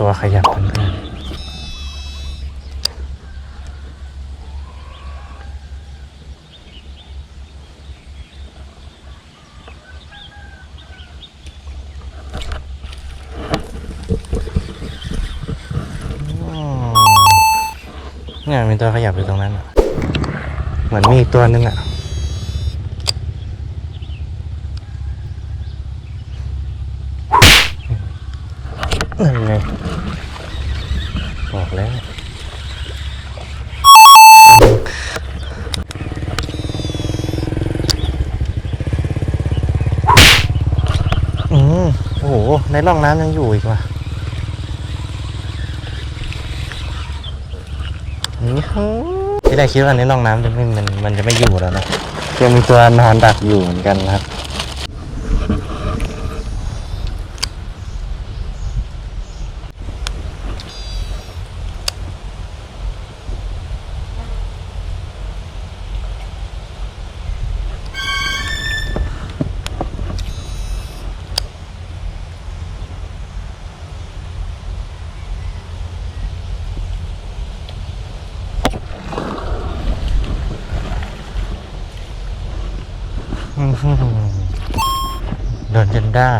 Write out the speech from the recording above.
ตัวขยับเพื่อนๆอ๋อเนี่ยมีตัวขยับอยู่ตรงนั้นอะเหมือนมีอีกตัวนึงอะ นั่นไง อกแล้วอืมโอ้โห ในร่องน้ำยังอยู่อีกว่ะนี่ฮที่ได้คิดว่าในร่องน้ำจะไม่มันมันจะไม่อยู่แล้วนะยังมีตัวนอนดักอยู่เหมือนกันนะครับ เดินจนได้